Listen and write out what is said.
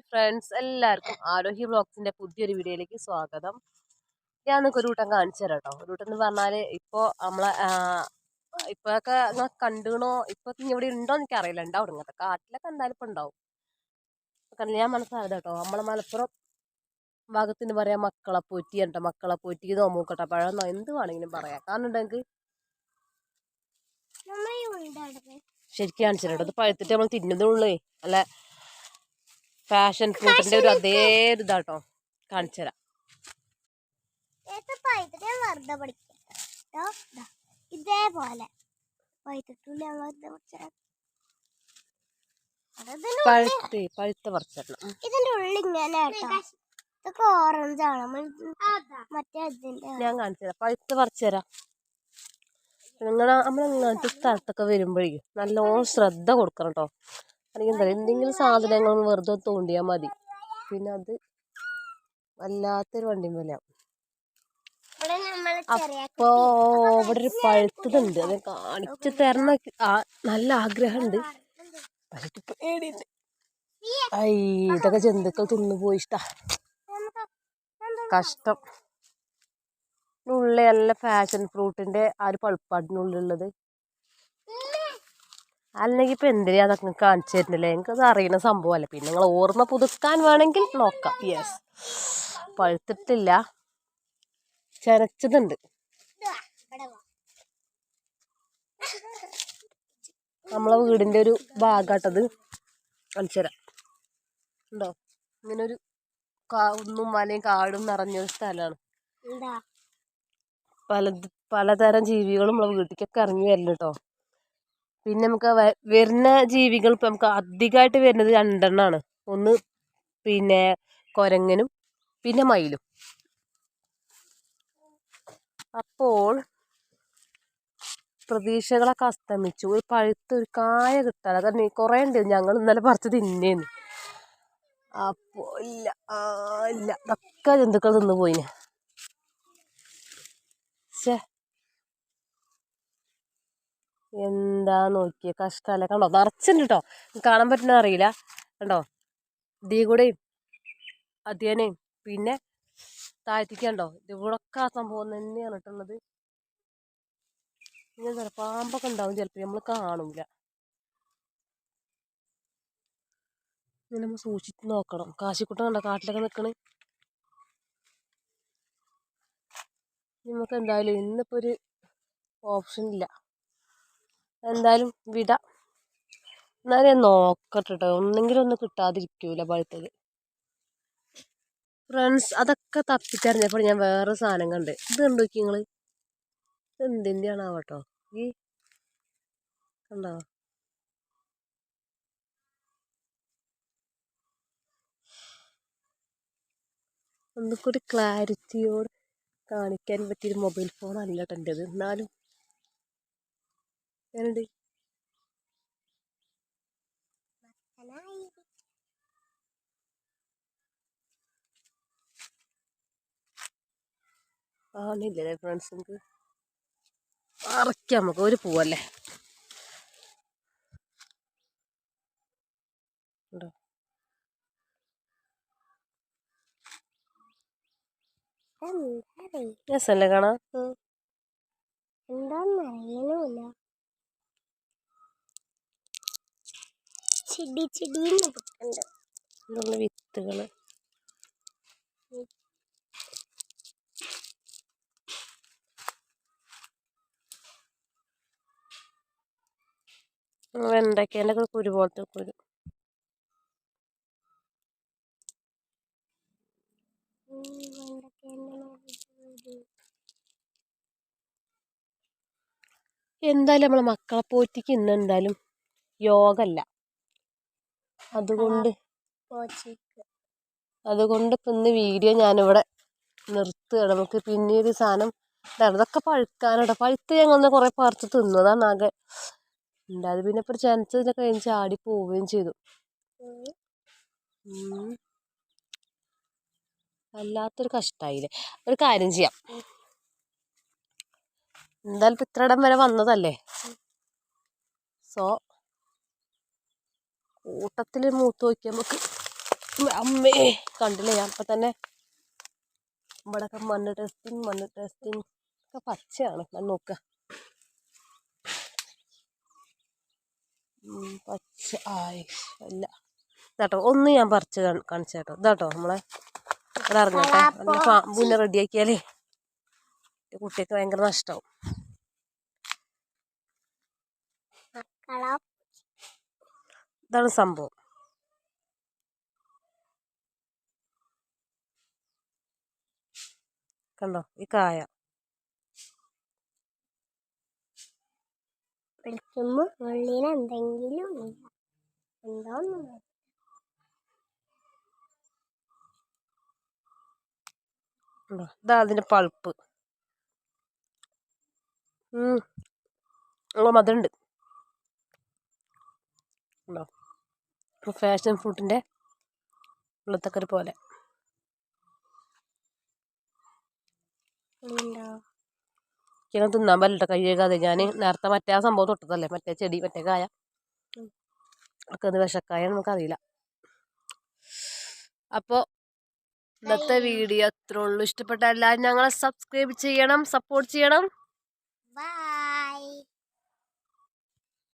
Hi friends എല്ലാവർക്കും ആരോഗ്യ ബ്ലോഗ്സിന്റെ പുതിയൊരു വീഡിയോയിലേക്ക് സ്വാഗതം. ഞാൻ നിങ്ങൾക്ക് ഒരു കൂട്ടം കാണിച്ചു തരാം കേട്ടോ ഒരു കൂട്ടം എന്ന് പറഞ്ഞാൽ ഇപ്പോൾ നമ്മളെ ഇപ്പോഴൊക്കെ നിങ്ങൾ കണ്ടുകണോ ഇപ്പോൾ ഇവിടെ ഉണ്ടോ എന്ന് എനിക്കറിയില്ല. ഉണ്ടാവും. ഇങ്ങനത്തെ കാട്ടിലൊക്കെ എന്തായാലും ഇപ്പം ഉണ്ടാവും. കാരണം ഞാൻ മനസ്സിലായത് കേട്ടോ നമ്മളെ മലപ്പുറം ഭാഗത്തിന് പറയാം മക്കളെ പോറ്റി കേട്ടോ മക്കളെ പോറ്റി നോമൂക്കട്ട പഴന്നോ എന്ത് വേണമെങ്കിലും പറയാം. കാരണം ഉണ്ടെങ്കിൽ ശരിക്കും കാണിച്ചു കേട്ടോ ഇത് പഴുത്തിട്ട് നമ്മൾ തിന്നുന്നുള്ളേ അല്ല ഫാഷൻ ഫ്രൂട്ടിന്റെ ഒരു അതേ ഇതാട്ടോ കാണിച്ചു തരാം വെറുതെ പഠിക്കാം ഇതേപോലെ. പഴുത്തിട്ടുള്ള വെറുതെ പഠിച്ചാൽ പഴുത്ത് പഴുത്ത പറിച്ചിടണം ഇതിന്റെ ഉള്ളിൽ ഇങ്ങനെ ഇതൊക്കെ ഓറഞ്ച് ആണ്. മറ്റേ ഇതിന്റെ ഞാൻ കാണിച്ചു തരാം പഴുത്ത് പറിച്ചു തരാം നിങ്ങൾ നമ്മൾ ഇങ്ങനത്തെ സ്ഥലത്തൊക്കെ വരുമ്പോഴേ നല്ലോണം ശ്രദ്ധ കൊടുക്കണം കേട്ടോ അല്ലെങ്കിൽ എന്താ എന്തെങ്കിലും സാധനങ്ങൾ വെറുതെ തോണ്ടിയാൽ മതി. പിന്നെ അത് വല്ലാത്തൊരു വണ്ടിയും പോലെയാണ് അപ്പോ ഇവിടെ ഒരു പഴുത്തതുണ്ട്. അത് കാണിച്ചു തരണ നല്ല ആഗ്രഹമുണ്ട്. പക്ഷെ എനിക്ക് പേടിയുണ്ട് ഐ ഇതൊക്കെ ജന്തുക്കൾ തിന്നു പോയിട്ടാ കഷ്ടം. ഉള്ളിൽ നല്ല ഫാഷൻ ഫ്രൂട്ടിന്റെ ആ ഒരു പൾപ്പാടിനുള്ളിലുള്ളത്. അല്ലെങ്കിൽ ഇപ്പം എന്തിനാ അതൊക്കെ കാണിച്ചു തരുന്നില്ലേ? എനിക്കത് അറിയുന്ന സംഭവമല്ല. പിന്നെ നിങ്ങൾ ഓർമ്മ പുതുക്കാൻ വേണമെങ്കിൽ നോക്കാം. യെസ് പഴുത്തിട്ടില്ല. ചനച്ചതുണ്ട് വാ. നമ്മളെ വീടിന്റെ ഒരു ഭാഗാട്ടത് കാണിച്ചുതരാം ഉണ്ടോ? ഇങ്ങനെ ഒരു ഒന്നും മലയും കാടും നിറഞ്ഞൊരു സ്ഥലമാണ്. പല പലതരം ജീവികളും നമ്മളെ വീട്ടിലേക്കൊക്കെ ഇറങ്ങി വരുന്നു കേട്ടോ പിന്നെ നമുക്ക് വരുന്ന ജീവികൾ ഇപ്പം നമുക്ക് അധികമായിട്ട് വരുന്നത് രണ്ടെണ്ണമാണ് ഒന്ന് പിന്നെ കൊരങ്ങനും പിന്നെ മയിലും. അപ്പോൾ പ്രതീക്ഷകളൊക്കെ അസ്തമിച്ചു. ഒരു പഴുത്ത ഒരു കായ കിട്ടാൻ. കാരണം കുറേ ഉണ്ട്. ഞങ്ങൾ ഇന്നലെ പറിച്ച് തിന്നേന്ന് അപ്പോൾ ഇല്ല. ഇല്ല. ഇതൊക്കെ ജന്തുക്കൾ തിന്നു പോയിന്. ശ്ശേ. എന്താ നോക്കിയ? കഷ്ടമല്ല കണ്ടോ? നിറച്ചുണ്ട് കേട്ടോ കാണാൻ പറ്റുന്ന അറിയില്ല. കണ്ടോ? ഇതീ കൂടെയും അധ്യയനയും പിന്നെ താഴ്ത്തിക്കണ്ടോ കണ്ടോ? ഇവിടൊക്കെ ആ സംഭവം തന്നെയാണ് കേട്ടുള്ളത് പിന്നെ പാമ്പൊക്കെ ഉണ്ടാവും ചിലപ്പോൾ നമ്മൾ കാണൂല. ഇങ്ങനെ നമ്മൾ സൂക്ഷിച്ച് നോക്കണം. കാശിക്കുട്ടം കണ്ടോ? കാട്ടിലൊക്കെ നിൽക്കണേ നമുക്ക് എന്തായാലും ഇന്നിപ്പോൾ ഒരു ഓപ്ഷൻ ഇല്ല. എന്തായാലും വിടാം. എന്നാലും ഞാൻ നോക്കട്ടെ കേട്ടോ ഒന്നെങ്കിലും ഒന്ന് കിട്ടാതിരിക്കൂല പഴുത്തത്. ഫ്രണ്ട്സ് അതൊക്കെ തപ്പിച്ചറിഞ്ഞപ്പോൾ ഞാൻ വേറെ സാധനം കണ്ട്. ഇത് കണ്ടു നോക്കി നിങ്ങൾ എന്തിന്റെയാണ് ആവട്ടോ ഈ കണ്ടോ? ഒന്നുകൂടി ക്ലാരിറ്റിയോട് കാണിക്കാൻ പറ്റിയൊരു മൊബൈൽ ഫോൺ കേട്ടോ എന്റെത് എന്നാലും ഞാനുണ്ട് ആണില്ലേ ഫ്രണ്ട്സ് നമുക്ക്? അറക്കാം നമുക്ക്. ഒരു പൂവല്ലേ? ഉണ്ടോ? എന്താ രസമല്ലേ കാണാൻ? എന്താന്ന് ചെടി ചിടിന്ന് പൊട്ടുണ്ട് എന്നുള്ള വിത്തുകൾ വെണ്ടയ്ക്കേന്റെ ഒക്കെ കുരു പോലത്തെ കുരു. എന്തായാലും നമ്മളെ മക്കളെ പോറ്റിക്ക് ഇന്ന് എന്തായാലും യോഗല്ല. അതുകൊണ്ട് അതുകൊണ്ട് ഇപ്പം ഇന്ന് വീഡിയോ ഞാനിവിടെ നിർത്തുകയാണ്. നമുക്ക് പിന്നീട് സാധനം അതൊക്കെ പഴുക്കാനാട്ടോ പഴുത്ത് ഞങ്ങൾ ഒന്ന് കുറേ പറിച്ച് തിന്നു അതാണ് ആകെ ഉണ്ടായത് പിന്നെ ഇപ്പോൾ ചാൻസ് കഴിഞ്ഞ് ചാടി പോവുകയും ചെയ്തു. വല്ലാത്തൊരു കഷ്ടമായില്ലേ ഒരു കാര്യം ചെയ്യാം. എന്തായാലും ഇപ്പം ഇത്രയിടം വരെ വന്നതല്ലേ? സോ കൂട്ടത്തിൽ മൂത്ത് നോക്കി നമുക്ക് അമ്മേ കണ്ടില്ലേ? ഞാൻ ഇപ്പം തന്നെ ഇവിടെയൊക്കെ മണ്ണ് ടെസ്റ്റിങ് മണ്ണ് ടെസ്റ്റിങ് ഒക്കെ പച്ചയാണ്. ഞാൻ നോക്ക. ഉം, പച്ച. ആയി അല്ല. ഇതാട്ടോ ഒന്ന് ഞാൻ പറിച്ച് കാണി- കാണിച്ചു കേട്ടോ ഇതാട്ടോ നമ്മളെ ഇവിടെ ഇറങ്ങട്ടെ. നല്ല പാമ്പുന്നെ റെഡിയാക്കിയാലേ കുട്ടിയൊക്കെ ഭയങ്കര നഷ്ടമാവും മക്കളെ ഇതാണ് സംഭവം. കണ്ടോ? ഈ കായ. ഉള്ളിൽ എന്തെങ്കിലും ഇതാ അതിന്റെ പൾപ്പ്. ഉം ഓ മധുരണ്ട്. കണ്ടോ ഫാഷൻ ഫ്രൂട്ടിന്റെ വെള്ളത്തക്കരി പോലെ. എനിക്കങ്ങനെ തിന്നാൻ പറ്റില്ല കൈ കഴുകാതെ. ഞാൻ നേരത്തെ മറ്റേ ആ സംഭവം തൊട്ടതല്ലേ? മറ്റേ ചെടി മറ്റേ കായ. ഒക്കെ അത് വിഷക്കായ നമുക്കറിയില്ല അപ്പോൾ ഇന്നത്തെ വീഡിയോ അത്രേ ഉള്ളൂ. ഇഷ്ടപ്പെട്ട എല്ലാവരും ഞങ്ങളെ സബ്സ്ക്രൈബ് ചെയ്യണം സപ്പോർട്ട് ചെയ്യണം. ബൈ.